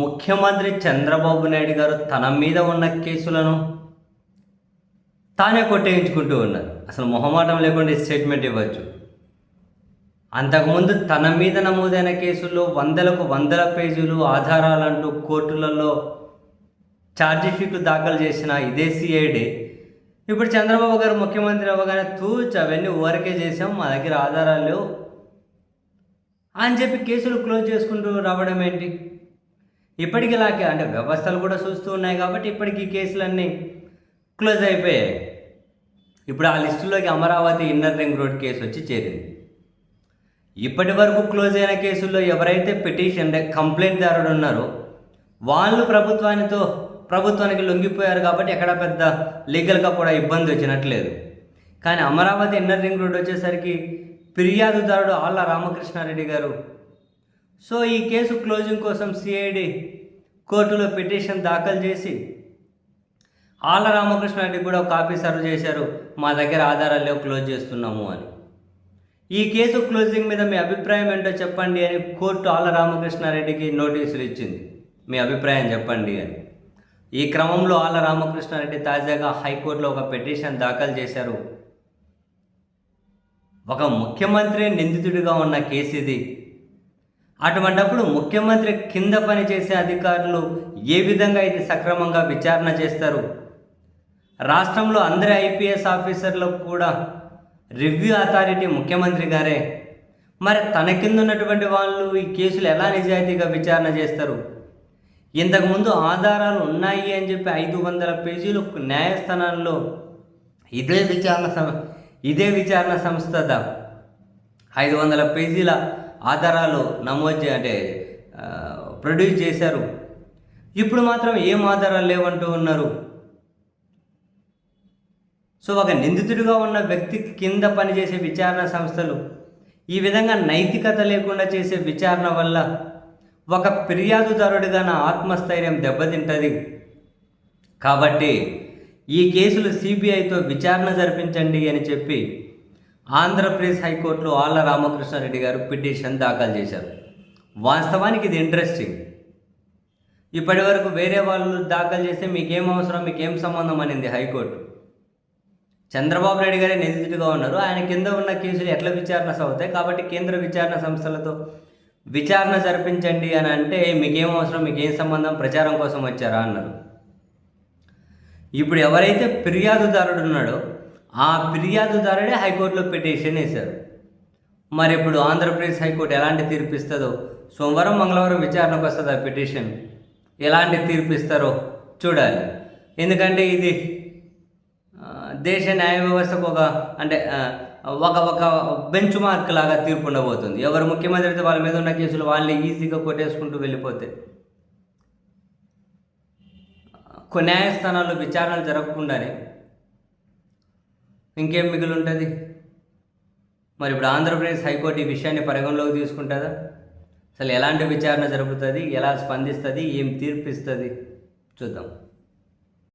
ముఖ్యమంత్రి చంద్రబాబు నాయుడు గారు తన మీద ఉన్న కేసులను తానే కొట్టేయించుకుంటూ ఉన్నారు. అసలు మొహమాటం లేకుండా స్టేట్మెంట్ ఇవ్వచ్చు. అంతకుముందు తన మీద నమోదైన కేసుల్లో వందలకు వందల పేజీలు ఆధారాలంటూ కోర్టులలో ఛార్జిషీట్లు దాఖలు చేసిన ఇదే సిఐడి ఇప్పుడు చంద్రబాబు గారు ముఖ్యమంత్రి అవ్వగానే తూచ్ అవన్నీ ఊరికే చేసాం మా దగ్గర ఆధారాలు అని చెప్పి కేసులు క్లోజ్ చేసుకుంటూ రావడం ఏంటి? ఇప్పటికిలాగే అంటే వ్యవస్థలు కూడా చూస్తూ ఉన్నాయి కాబట్టి ఇప్పటికీ కేసులన్నీ క్లోజ్ అయిపోయాయి. ఇప్పుడు ఆ లిస్టులోకి Amaravati inner ring road case వచ్చి చేరింది. ఇప్పటి వరకు క్లోజ్ అయిన కేసుల్లో ఎవరైతే పిటిషన్ కంప్లైంట్ దారుడు ఉన్నారో వాళ్ళు ప్రభుత్వానితో ప్రభుత్వానికి లొంగిపోయారు కాబట్టి ఎక్కడ పెద్ద లీగల్గా కూడా ఇబ్బంది వచ్చినట్లేదు. కానీ అమరావతి ఇన్నర్ రింగ్ రోడ్ వచ్చేసరికి ఫిర్యాదుదారుడు ఆళ్ళ రామకృష్ణారెడ్డి గారు సో ఈ కేసు క్లోజింగ్ కోసం సిఐడి కోర్టులో పిటిషన్ దాఖలు చేసి ఆళ్ళ రామకృష్ణారెడ్డి కూడా ఒక కాపీ సర్వ్ చేశారు మా దగ్గర ఆధారాలు లేవు క్లోజ్ చేస్తున్నాము అని. ఈ కేసు క్లోజింగ్ మీద మీ అభిప్రాయం ఏంటో చెప్పండి అని కోర్టు ఆళ్ళ రామకృష్ణారెడ్డికి నోటీసులు ఇచ్చింది. మీ అభిప్రాయం చెప్పండి అని. ఈ క్రమంలో ఆళ్ళ రామకృష్ణారెడ్డి తాజాగా హైకోర్టులో ఒక పిటిషన్ దాఖలు చేశారు. ఒక ముఖ్యమంత్రి నిందితుడిగా ఉన్న కేసు ఇది. అటువంటప్పుడు ముఖ్యమంత్రి కింద పనిచేసే అధికారులు ఏ విధంగా ఇది సక్రమంగా విచారణ చేస్తారు? రాష్ట్రంలో అందరి ఐపీఎస్ ఆఫీసర్లకు కూడా రివ్యూ అథారిటీ ముఖ్యమంత్రి గారే. మరి తన కింద ఉన్నటువంటి వాళ్ళు ఈ కేసులు ఎలా నిజాయితీగా విచారణ చేస్తారు? ఇంతకుముందు ఆధారాలు ఉన్నాయి అని చెప్పి ఐదు వందల పేజీలు న్యాయస్థానాల్లో ఇదే విచారణ సం ఇదే విచారణ సంస్థ ఐదు వందల పేజీల ఆధారాలు నమోదు అంటే ప్రొడ్యూస్ చేశారు. ఇప్పుడు మాత్రం ఏం ఆధారాలు లేవంటూ ఉన్నారు? సో ఒక నిందితుడిగా ఉన్న వ్యక్తి కింద పనిచేసే విచారణ సంస్థలు ఈ విధంగా నైతికత లేకుండా చేసే విచారణ వల్ల ఒక ఫిర్యాదుదారుడిగా నా ఆత్మస్థైర్యం దెబ్బతింటుంది. కాబట్టి ఈ కేసులు సిబిఐతో విచారణ జరిపించండి అని చెప్పి ఆంధ్రప్రదేశ్ హైకోర్టులో ఆళ్ళ రామకృష్ణారెడ్డి గారు పిటిషన్ దాఖలు చేశారు. వాస్తవానికి ఇది ఇంట్రెస్టింగ్. ఇప్పటి వరకు వేరే వాళ్ళు దాఖలు చేస్తే మీకేం అవసరం మీకేం సంబంధం అనింది హైకోర్టు. చంద్రబాబు నాయుడు గారే నిందితుడిగా ఉన్నారు. ఆయన కింద ఉన్న కేసులు ఎట్లా విచారణ అవుతాయి? కాబట్టి కేంద్ర విచారణ సంస్థలతో విచారణ జరిపించండి అని అంటే మీకేం అవసరం మీకేం సంబంధం ప్రచారం కోసం వచ్చారా అన్నారు. ఇప్పుడు ఎవరైతే ఫిర్యాదుదారుడు ఉన్నాడో ఆ ఫిర్యాదుదారుడే హైకోర్టులో పిటిషన్ వేశారు. మరి ఇప్పుడు ఆంధ్రప్రదేశ్ హైకోర్టు ఎలాంటి తీర్పు ఇస్తుందో సోమవారం మంగళవారం విచారణకు వస్తుంది ఆ పిటిషన్? ఎలాంటి తీర్పు ఇస్తారో చూడాలి. ఎందుకంటే ఇది దేశ న్యాయ వ్యవస్థకు ఒక అంటే ఒక ఒక బెంచ్ మార్క్ లాగా తీర్పు ఉండబోతుంది. ఎవరు ముఖ్యమంత్రి అయితే వాళ్ళ మీద ఉన్న కేసులు వాళ్ళని ఈజీగా కొట్టేసుకుంటూ వెళ్ళిపోతే. కొన్ని న్యాయస్థానాల్లో విచారణలు జరగకుండానే ఇంకేం మిగిలి ఉంటుంది మరి ఇప్పుడు ఆంధ్రప్రదేశ్ హైకోర్టు ఈ విషయాన్ని పరిగణలోకి తీసుకుంటుందా? అసలు ఎలాంటి విచారణ జరుగుతుంది ఎలా స్పందిస్తుంది? ఏం తీర్పిస్తుంది? చూద్దాం.